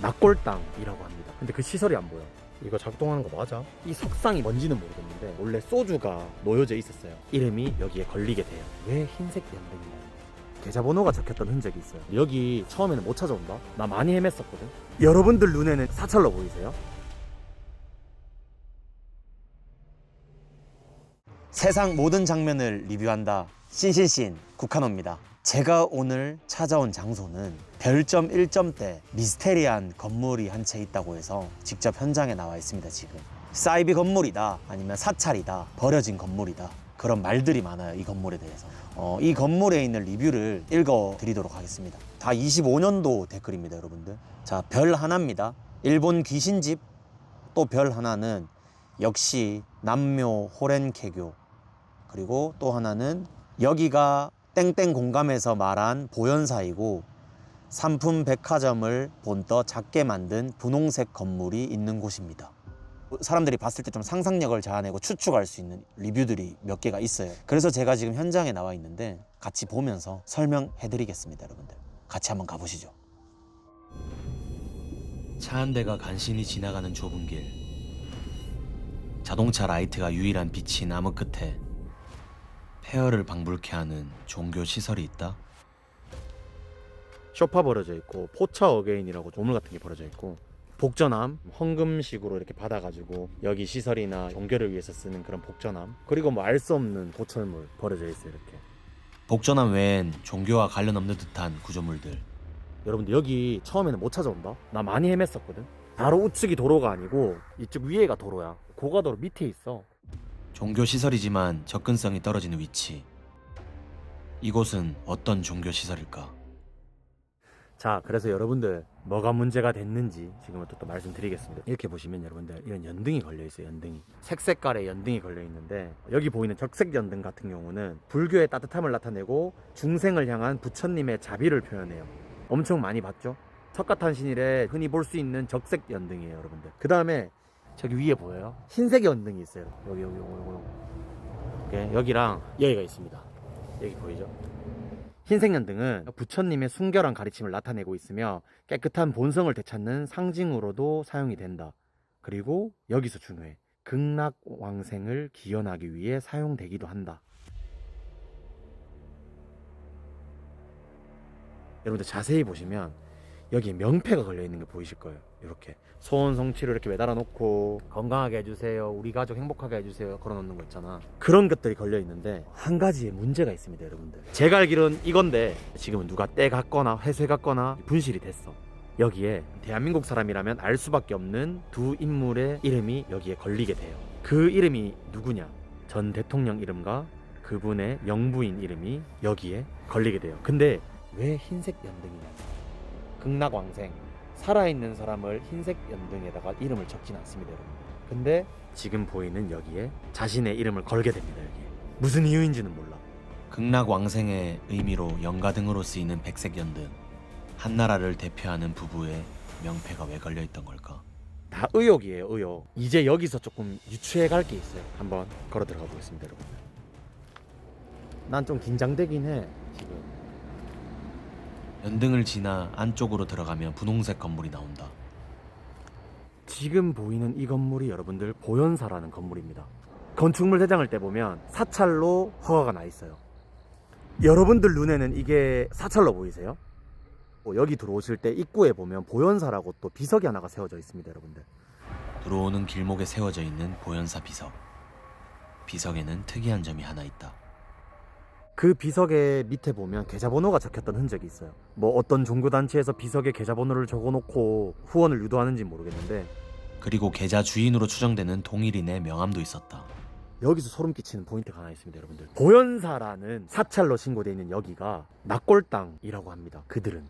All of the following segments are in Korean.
낙골당이라고 합니다. 근데 그 시설이 안 보여. 이거 작동하는 거 맞아? 이 석상이 뭔지는 모르겠는데 원래 소주가 놓여져 있었어요. 이름이 여기에 걸리게 돼요. 왜 흰색 연등이냐? 계좌번호가 적혔던 흔적이 있어요. 여기 처음에는 못 찾아온다. 나 많이 헤맸었거든. 여러분들 눈에는 사찰로 보이세요? 세상 모든 장면을 리뷰한다. 신신신 국한호입니다. 제가 오늘 찾아온 장소는 별점 1점대 미스테리한 건물이 한 채 있다고 해서 직접 현장에 나와 있습니다, 지금. 사이비 건물이다, 아니면 사찰이다, 버려진 건물이다. 그런 말들이 많아요, 이 건물에 대해서. 어, 이 건물에 있는 리뷰를 읽어 드리도록 하겠습니다. 다 25년도 댓글입니다, 여러분들. 자, 별 하나입니다. 일본 귀신집. 또 별 하나는 역시 남묘 호렌케교. 그리고 또 하나는 여기가 땡땡 공감에서 말한 보현사이고 삼품 백화점을 본떠 작게 만든 분홍색 건물이 있는 곳입니다. 사람들이 봤을 때 좀 상상력을 자아내고 추측할 수 있는 리뷰들이 몇 개가 있어요. 그래서 제가 지금 현장에 나와 있는데 같이 보면서 설명해 드리겠습니다, 여러분들. 같이 한번 가보시죠. 차 한 대가 간신히 지나가는 좁은 길. 자동차 라이트가 유일한 빛이 나무 끝에 폐허를 방불케 하는 종교 시설이 있다. 쇼파 버려져 있고 포차 어게인이라고 조물 같은 게 버려져 있고 복전함 헌금식으로 이렇게 받아가지고 여기 시설이나 종교를 위해서 쓰는 그런 복전함 그리고 뭐 알 수 없는 보철물 버려져 있어 요 이렇게. 복전함 외엔 종교와 관련 없는 듯한 구조물들. 여러분들 여기 처음에는 못 찾아온다? 나 많이 헤맸었거든? 바로 우측이 도로가 아니고 이쪽 위에가 도로야. 고가도로 밑에 있어 종교 시설이지만 접근성이 떨어지는 위치. 이곳은 어떤 종교 시설일까? 자 그래서 여러분들 뭐가 문제가 됐는지 지금부터 또 말씀드리겠습니다. 이렇게 보시면 여러분들 이런 연등이 걸려 있어요 연등이. 색색깔의 연등이 걸려 있는데 여기 보이는 적색 연등 같은 경우는 불교의 따뜻함을 나타내고 중생을 향한 부처님의 자비를 표현해요. 엄청 많이 봤죠? 석가탄신일에 흔히 볼 수 있는 적색 연등이에요 여러분들. 그 다음에 저기 위에 보여요 흰색 연등이 있어요 여기 여기 여기 여기 여기 여기랑 여기가 있습니다 여기 보이죠 흰색 연등은 부처님의 순결한 가르침을 나타내고 있으며 깨끗한 본성을 되찾는 상징으로도 사용이 된다. 그리고 여기서 중요해. 극락 왕생을 기원하기 위해 사용되기도 한다. 여러분들 자세히 보시면 여기 명패가 걸려 있는 게 보이실 거예요. 이렇게 소원 성취를 이렇게 매달아 놓고 건강하게 해주세요. 우리 가족 행복하게 해주세요. 걸어 놓는 거 있잖아. 그런 것들이 걸려 있는데 한 가지의 문제가 있습니다, 여러분들. 제가 알기로는 이건데 지금은 누가 떼갔거나 회수해갔거나 분실이 됐어. 여기에 대한민국 사람이라면 알 수밖에 없는 두 인물의 이름이 여기에 걸리게 돼요. 그 이름이 누구냐? 전 대통령 이름과 그분의 영부인 이름이 여기에 걸리게 돼요. 근데 왜 흰색 연등이냐? 극락왕생 살아있는 사람을 흰색 연등에다가 이름을 적진 않습니다 여러분. 근데 지금 보이는 여기에 자신의 이름을 걸게 됩니다 여기에. 무슨 이유인지는 몰라. 극락 왕생의 의미로 영가 등으로 쓰이는 백색 연등. 한 나라를 대표하는 부부의 명패가 왜 걸려 있던 걸까? 다 의혹이에요 의혹. 이제 여기서 조금 유추해 갈 게 있어요. 한번 걸어 들어가 보겠습니다 여러분들 난좀 긴장되긴 해 연등을 지나 안쪽으로 들어가면 분홍색 건물이 나온다. 지금 보이는 이 건물이 여러분들 보현사라는 건물입니다. 건축물 대장을 떼보면 사찰로 허가가 나 있어요. 여러분들 눈에는 이게 사찰로 보이세요? 뭐 여기 들어오실 때 입구에 보면 보현사라고 또 비석이 하나가 세워져 있습니다, 여러분들. 들어오는 길목에 세워져 있는 보현사 비석. 비석에는 특이한 점이 하나 있다. 그 비석의 밑에 보면 계좌번호가 적혔던 흔적이 있어요. 뭐 어떤 종교단체에서 비석에 계좌번호를 적어놓고 후원을 유도하는지 모르겠는데 그리고 계좌 주인으로 추정되는 동일인의 명함도 있었다. 여기서 소름 끼치는 포인트가 하나 있습니다, 여러분들. 보현사라는 사찰로 신고되어 있는 여기가 낙골당이라고 합니다. 그들은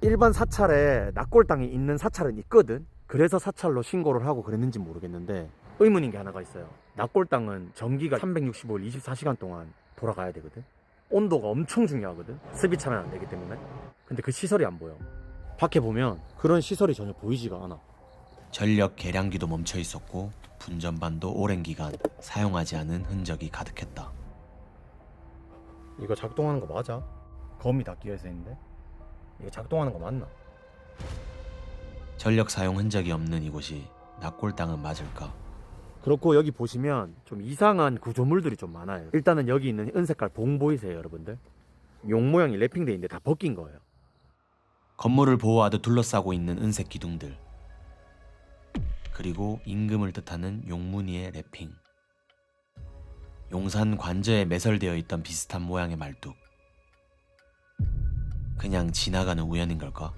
일반 사찰에 낙골당이 있는 사찰은 있거든. 그래서 사찰로 신고를 하고 그랬는지 모르겠는데 의문인 게 하나가 있어요. 낙골당은 전기가 365일 24시간 동안 돌아가야 되거든. 온도가 엄청 중요하거든. 습이 차면 안 되기 때문에. 근데 그 시설이 안 보여. 밖에 보면 그런 시설이 전혀 보이지가 않아. 전력 계량기도 멈춰 있었고 분전반도 오랜 기간 사용하지 않은 흔적이 가득했다. 이거 작동하는 거 맞아? 검이 다 끼어 있어 있는데 이거 작동하는 거 맞나? 전력 사용 흔적이 없는 이곳이 납골 땅은 맞을까? 그렇고 여기 보시면 좀 이상한 구조물들이 좀 많아요. 일단은 여기 있는 은색깔 봉 보이세요, 여러분들? 용 모양이 랩핑돼 있는데 다 벗긴 거예요. 건물을 보호하듯 둘러싸고 있는 은색 기둥들. 그리고 임금을 뜻하는 용무늬의 랩핑. 용산 관저에 매설되어 있던 비슷한 모양의 말뚝. 그냥 지나가는 우연인 걸까?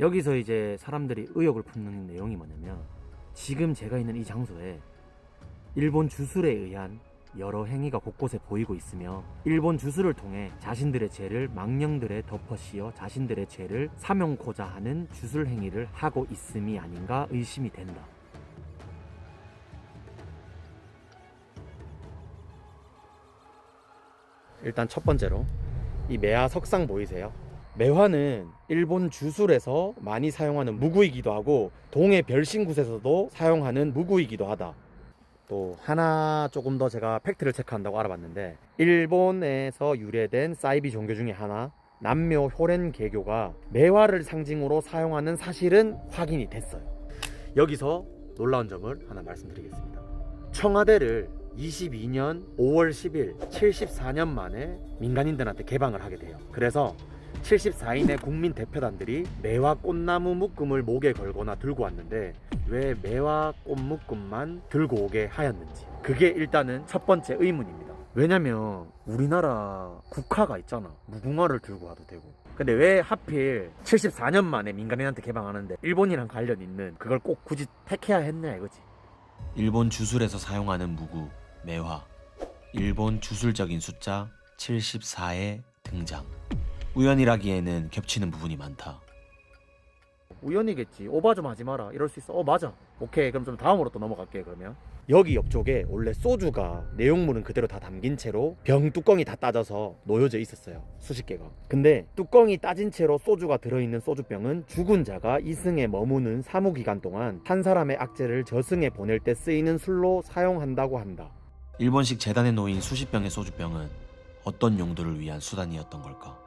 여기서 이제 사람들이 의혹을 품는 내용이 뭐냐면 지금 제가 있는 이 장소에 일본 주술에 의한 여러 행위가 곳곳에 보이고 있으며 일본 주술을 통해 자신들의 죄를 망령들에 덮어 씌워 자신들의 죄를 사명코자 하는 주술 행위를 하고 있음이 아닌가 의심이 된다. 일단 첫 번째로 이 매화 석상 보이세요? 매화는 일본 주술에서 많이 사용하는 무구이기도 하고 동해 별신굿에서도 사용하는 무구이기도 하다. 또 하나 조금 더 제가 팩트를 체크한다고 알아봤는데 일본에서 유래된 사이비 종교 중에 하나 남묘 효렌 개교가 매화를 상징으로 사용하는 사실은 확인이 됐어요. 여기서 놀라운 점을 하나 말씀드리겠습니다. 청와대를 22년 5월 10일 74년 만에 민간인들한테 개방을 하게 돼요. 그래서 74인의 국민 대표단들이 매화 꽃나무 묶음을 목에 걸거나 들고 왔는데 왜 매화 꽃 묶음만 들고 오게 하였는지 그게 일단은 첫 번째 의문입니다. 왜냐면 우리나라 국화가 있잖아. 무궁화를 들고 와도 되고. 근데 왜 하필 74년 만에 민간인한테 개방하는데 일본이랑 관련 있는 그걸 꼭 굳이 택해야 했냐 이거지. 일본 주술에서 사용하는 무구, 매화. 일본 주술적인 숫자 74의 등장. 우연이라기에는 겹치는 부분이 많다. 우연이겠지. 오바 좀 하지 마라. 이럴 수 있어. 어 맞아. 오케이. 그럼 좀 다음으로 또 넘어갈게 그러면. 여기 옆쪽에 원래 소주가 내용물은 그대로 다 담긴 채로 병 뚜껑이 다 따져서 놓여져 있었어요. 수십 개가. 근데 뚜껑이 따진 채로 소주가 들어있는 소주병은 죽은 자가 이승에 머무는 사무 기간 동안 한 사람의 악재를 저승에 보낼 때 쓰이는 술로 사용한다고 한다. 일본식 재단에 놓인 수십 병의 소주병은 어떤 용도를 위한 수단이었던 걸까?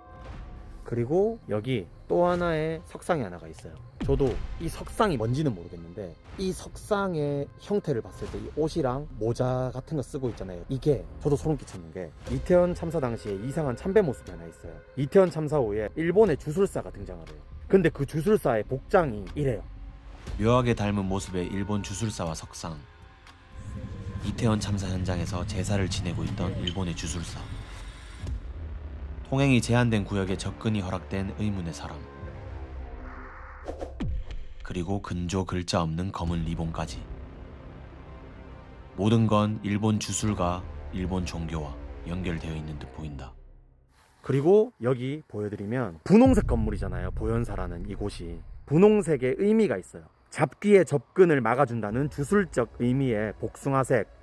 그리고 여기 또 하나의 석상이 하나가 있어요. 저도 이 석상이 뭔지는 모르겠는데 이 석상의 형태를 봤을 때 이 옷이랑 모자 같은 거 쓰고 있잖아요. 이게 저도 소름 끼치는 게 이태원 참사 당시에 이상한 참배 모습이 하나 있어요. 이태원 참사 후에 일본의 주술사가 등장을 해요. 근데 그 주술사의 복장이 이래요. 묘하게 닮은 모습의 일본 주술사와 석상. 이태원 참사 현장에서 제사를 지내고 있던 일본의 주술사. 통행이 제한된 구역에 접근이 허락된 의문의 사람. 그리고 근조 글자 없는 검은 리본까지. 모든 건 일본 주술과 일본 종교와 연결되어 있는 듯 보인다. 그리고 여기 보여드리면 분홍색 건물이잖아요. 보현사라는 이곳이 분홍색의 의미가 있어요. 잡귀의 접근을 막아준다는 주술적 의미의 복숭아색.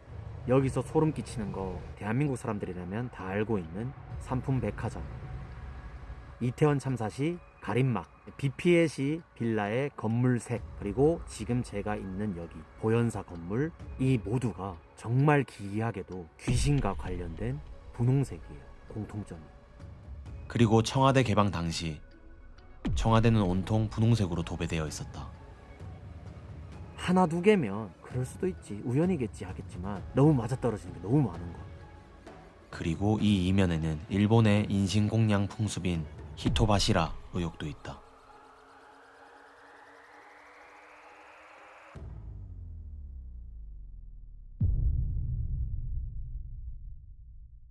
여기서 소름 끼치는 거 대한민국 사람들이라면 다 알고 있는 삼품 백화점. 이태원 참사 시 가림막, 비 피해 시 빌라의 건물색, 그리고 지금 제가 있는 여기 보현사 건물 이 모두가 정말 기이하게도 귀신과 관련된 분홍색이에요. 공통점이. 그리고 청와대 개방 당시 청와대는 온통 분홍색으로 도배되어 있었다. 하나 두 개면 그럴 수도 있지. 우연이겠지 하겠지만 너무 맞아떨어지는 게 너무 많은 거야. 그리고 이 이면에는 일본의 인신공양 풍습인 히토바시라 의혹도 있다.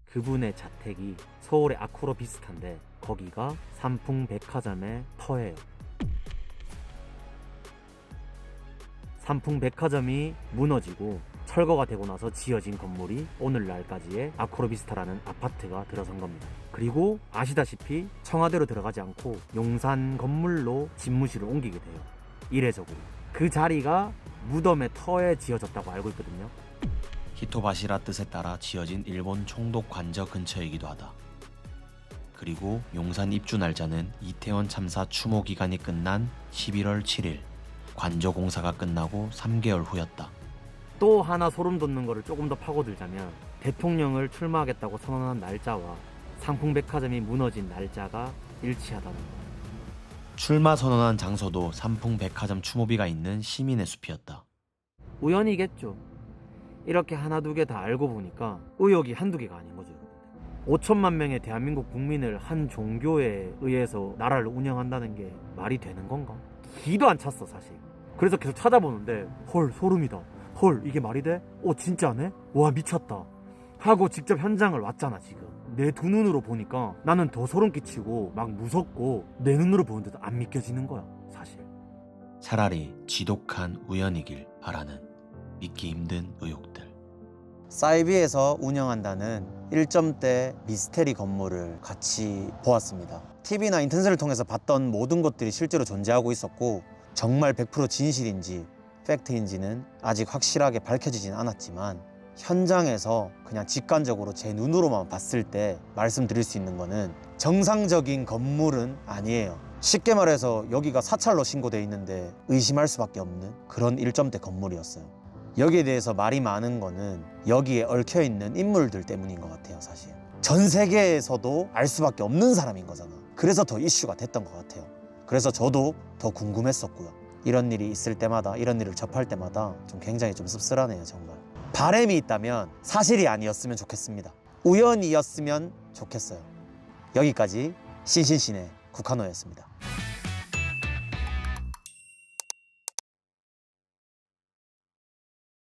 그분의 자택이 서울의 아쿠로 비슷한데 거기가 삼풍 백화점의 터예요 삼풍 백화점이 무너지고 철거가 되고 나서 지어진 건물이 오늘날까지의 아크로비스타라는 아파트가 들어선 겁니다. 그리고 아시다시피 청와대로 들어가지 않고 용산 건물로 집무실을 옮기게 돼요. 이례적으로. 그 자리가 무덤의 터에 지어졌다고 알고 있거든요. 히토바시라 뜻에 따라 지어진 일본 총독 관저 근처이기도 하다. 그리고 용산 입주 날짜는 이태원 참사 추모 기간이 끝난 11월 7일. 관저 공사가 끝나고 3개월 후였다. 또 하나 소름 돋는 거를 조금 더 파고들자면 대통령을 출마하겠다고 선언한 날짜와 상풍백화점이 무너진 날짜가 일치하다는 거. 출마 선언한 장소도 삼풍 백화점 추모비가 있는 시민의 숲이었다. 우연이겠죠. 이렇게 하나 두 개 다 알고 보니까 의혹이 한두 개가 아닌 거죠. 5천만 명의 대한민국 국민을 한 종교에 의해서 나라를 운영한다는 게 말이 되는 건가? 기도 안 찼어 사실. 그래서 계속 찾아보는데 헐 소름이다. 헐 이게 말이 돼? 어 진짜네? 와 미쳤다. 하고 직접 현장을 왔잖아 지금. 내 두 눈으로 보니까 나는 더 소름 끼치고 막 무섭고 내 눈으로 보는데도 안 믿겨지는 거야 사실. 차라리 지독한 우연이길 바라는 믿기 힘든 의혹들. 사이비에서 운영한다는 1점대 미스테리 건물을 같이 보았습니다. TV나 인터넷을 통해서 봤던 모든 것들이 실제로 존재하고 있었고 정말 100% 진실인지 팩트인지는 아직 확실하게 밝혀지진 않았지만 현장에서 그냥 직관적으로 제 눈으로만 봤을 때 말씀드릴 수 있는 거는 정상적인 건물은 아니에요. 쉽게 말해서 여기가 사찰로 신고돼 있는데 의심할 수밖에 없는 그런 1점대 건물이었어요. 여기에 대해서 말이 많은 거는 여기에 얽혀 있는 인물들 때문인 것 같아요, 사실. 전 세계에서도 알 수밖에 없는 사람인 거잖아. 그래서 더 이슈가 됐던 것 같아요. 그래서 저도 더 궁금했었고요. 이런 일이 있을 때마다 이런 일을 접할 때마다 좀 굉장히 좀 씁쓸하네요, 정말. 바램이 있다면 사실이 아니었으면 좋겠습니다. 우연이었으면 좋겠어요. 여기까지 신신신의 국한호였습니다.